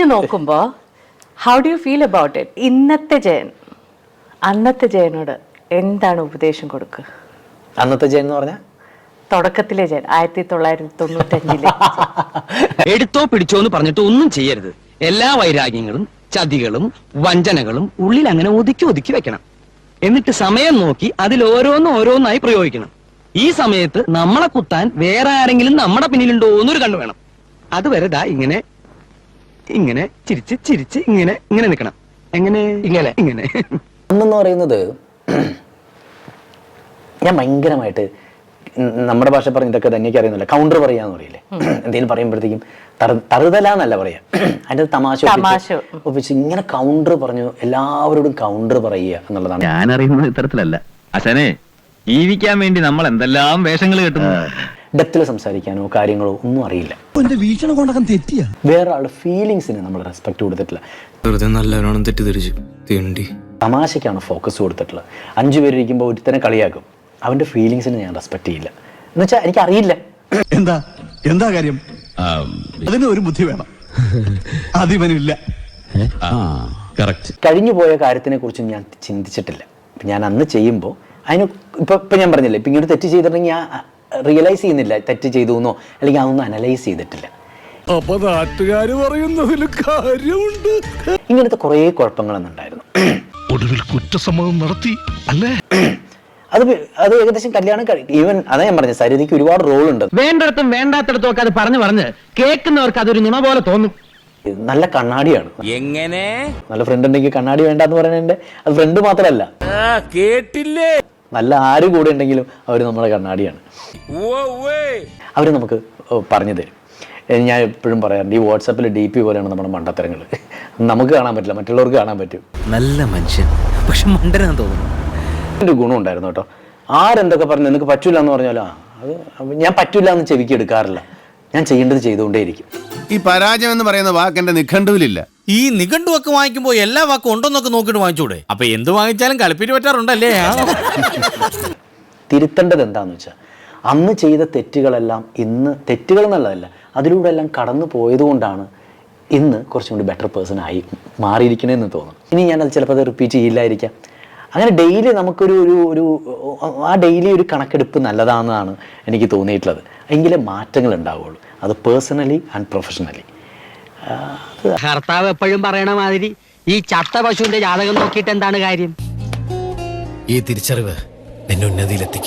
തിരിഞ്ഞു നോക്കുമ്പോ how do you feel about it ഇന്നത്തെ ജയൻ അന്നത്തെ ജയനോട് എന്താണ് ഉപദേശം കൊടുക്കുക? അന്നത്തെ ജയൻ എന്ന് പറഞ്ഞാൽ തുടക്കത്തിലെ ജയൻ ആയിരത്തി തൊള്ളായിരത്തി തൊണ്ണൂറ്റഞ്ചിലെ എടുത്തോ പിടിച്ചോ എന്ന് പറഞ്ഞിട്ട് ഒന്നും ചെയ്യരുത്. എല്ലാ വൈരാഗ്യങ്ങളും ചതികളും വഞ്ചനകളും ഉള്ളിൽ അങ്ങനെ ഒതുക്കി ഒതുക്കി വെക്കണം. എന്നിട്ട് സമയം നോക്കി അതിൽ ഓരോന്നും ഓരോന്നായി പ്രയോഗിക്കണം. ഈ സമയത്ത് നമ്മളെ കുത്താൻ വേറെ ആരെങ്കിലും നമ്മുടെ പിന്നിലുണ്ടോ എന്നൊരു കണ്ണു വേണം. അതുവരെ ദാ ഇങ്ങനെ ഇങ്ങനെ ചിരിച്ച് ചിരിച്ച് ഇങ്ങനെ ഇങ്ങനെ നിൽക്കണം. എങ്ങനെ? ഇങ്ങനെ. ഇങ്ങനെ. അന്നെന്ന് പറയുന്നത് ഞാൻ ഭയങ്കരമായിട്ട് നമ്മുടെ ഭാഷ പറഞ്ഞ ഇതൊക്കെ തന്നെ അറിയുന്നില്ല. കൗണ്ടർ പറയാന്ന് പറയില്ലേ? എന്തെങ്കിലും പറയുമ്പോഴത്തേക്കും തറുതലാന്നല്ല തറുതല എന്നല്ല പറയാ. അതിന്റെ തമാശ ഒപ്പിച്ച് തമാശ. ഒപ്പിച്ച് ഇങ്ങനെ കൗണ്ടർ പറഞ്ഞു എല്ലാവരോടും കൗണ്ടർ പറയുക എന്നുള്ളതാണ്. ഞാൻ അറിയുന്നത് ഇത്തരത്തിലല്ല അച്ഛനെ ജീവിക്കാൻ വേണ്ടി നമ്മൾ എന്തെല്ലാം വേഷങ്ങൾ കെട്ടുന്നു ഡെപ്തിൽ സംസാരിക്കാനോ കാര്യങ്ങളോ ഒന്നും അറിയില്ല. വേറൊരാളുടെ വീക്ഷണം കൊണ്ടകം തെറ്റിയാ? വേറെ ആളുടെ ഫീലിങ്സിന് നമ്മൾ റെസ്പെക്ട് കൊടുത്തിട്ടില്ല. വെറുതെ നല്ലവനാണെന്ന് തെറ്റിദ്ധരിച്ചു. തീണ്ടി. തമാശയ്ക്കാണ് ഫോക്കസ് കൊടുത്തിട്ടുള്ളത്. അഞ്ചു പേരിരിക്കുമ്പോൾ ഒരുത്തനെ കളിയാക്കും. അവന്റെ ഫീലിങ്സിന് ഞാൻ റെസ്പെക്ട് ചെയ്യില്ല. എന്ന് വെച്ചാൽ എനിക്കറിയില്ല. എന്താ? എന്താ കാര്യം? അതിന് ഒരു ബുദ്ധി വേണം. അതിവനില്ല. കഴിഞ്ഞു പോയ കാര്യത്തിനെ കുറിച്ച് ഞാൻ ചിന്തിച്ചിട്ടില്ല. ഇപ്പം ഞാൻ അന്ന് ചെയ്യുമ്പോൾ അതിന് ഇപ്പം ഇപ്പം ഞാൻ പറഞ്ഞില്ലേ ഇപ്പം ഇങ്ങോട്ട് തെറ്റ് ചെയ്തിട്ടുണ്ടെങ്കിൽ ഞാൻ റിയലൈസ് ചെയ്യുന്നില്ല തെറ്റ് ചെയ്തു എന്നോ അല്ലെങ്കിൽ അതൊന്നും അനലൈസ് ചെയ്തിട്ടില്ല. അപ്പൊ നാട്ടുകാര് പറയുന്നതിൽ കാര്യമുണ്ട്. ഇങ്ങനത്തെ കുറേ കുഴപ്പങ്ങളൊന്നുണ്ടായിരുന്നു. ഒടുവിൽ കുറ്റസമ്മതം നടത്തി അല്ലേ? അത് അത് ഏകദേശം കല്യാണം കഴിക്കും ഈവൻ അതാ ഞാൻ പറഞ്ഞത് സരിതയ്ക്ക് ഒരുപാട് റോൾ ഉണ്ട് വേണ്ടിടത്തും വേണ്ടാത്തിടത്തും ഒക്കെ അത് പറഞ്ഞു പറഞ്ഞ് കേൾക്കുന്നവർക്ക് അതൊരു നുണ പോലെ തോന്നും. നല്ല കണ്ണാടിയാണ്. എങ്ങനെ? നല്ല ഫ്രണ്ട് ഉണ്ടെങ്കിൽ കണ്ണാടി വേണ്ടെന്ന് പറയുന്നുണ്ട്. അത് ഫ്രണ്ട് മാത്രമല്ല. കേട്ടില്ലേ? നല്ല ആര് കൂടെ ഉണ്ടെങ്കിലും അവർ നമ്മുടെ കണ്ണാടിയാണ്. അവർ നമുക്ക് പറഞ്ഞു തരും. ഞാൻ എപ്പോഴും പറയാറുണ്ട് ഈ വാട്സാപ്പിൽ ഡി പി പോലെയാണ് നമ്മുടെ മണ്ടത്തരങ്ങൾ നമുക്ക് കാണാൻ പറ്റില്ല മറ്റുള്ളവർക്ക് കാണാൻ പറ്റും. നല്ല മനുഷ്യൻ. പക്ഷെ മണ്ടനാന്ന് തോന്നുന്നു. ഒരു ഗുണം ഉണ്ടായിരുന്നു കേട്ടോ. ആരെന്തൊക്കെ പറഞ്ഞു നിനക്ക് പറ്റൂല എന്ന് പറഞ്ഞാലോ? ആ അത് ഞാൻ പറ്റൂല എന്ന് ചെവിക്ക് എടുക്കാറില്ല. ഞാൻ ചെയ്യേണ്ടത് ചെയ്തുകൊണ്ടേയിരിക്കും. ഈ പരാജയം എന്ന് പറയുന്ന വാക്ക് എന്റെ നിഘണ്ടുവിലില്ല. ഈ നിഘണ്ടു ഒക്കെ വാങ്ങിക്കുമ്പോ എല്ലാ വാക്കും ഉണ്ടോന്നൊക്കെ നോക്കിട്ട് വാങ്ങിച്ചൂടെ? അപ്പൊ എന്ത് വാങ്ങിച്ചാലും കളിപ്പിന് പറ്റാറുണ്ടല്ലേ? തിരുത്തേണ്ടത് എന്താന്ന് വെച്ചാൽ അന്ന് ചെയ്ത തെറ്റുകളെല്ലാം ഇന്ന് തെറ്റുകൾ എന്നുള്ളതല്ല അതിലൂടെ എല്ലാം കടന്നു പോയതുകൊണ്ടാണ് ഇന്ന് കുറച്ചും കൂടി ബെറ്റർ പേഴ്സൺ ആയി മാറിയിരിക്കണമെന്ന് തോന്നുന്നു. ഇനി ഞാനത് ചിലപ്പോൾ അത് റിപ്പീറ്റ് ചെയ്യില്ലായിരിക്കാം. അങ്ങനെ ഡെയിലി നമുക്കൊരു ഒരു ഒരു ആ ഡെയിലി ഒരു കണക്കെടുപ്പ് നല്ലതാണെന്നാണ് എനിക്ക് തോന്നിയിട്ടുള്ളത്. എങ്കിലേ മാറ്റങ്ങൾ ഉണ്ടാവുകയുള്ളൂ അത് പേഴ്സണലി ആൻഡ് പ്രൊഫഷണലി ഭർത്താവ് എപ്പോഴും പറയണ മാതിരി ഈ ചത്ത പശുവിന്റെ ജാതകം നോക്കിയിട്ട് എന്താണ് കാര്യം? ഈ തിരിച്ചറിവ് എന്നെ ഉന്നതിയിലെത്തിക്കും.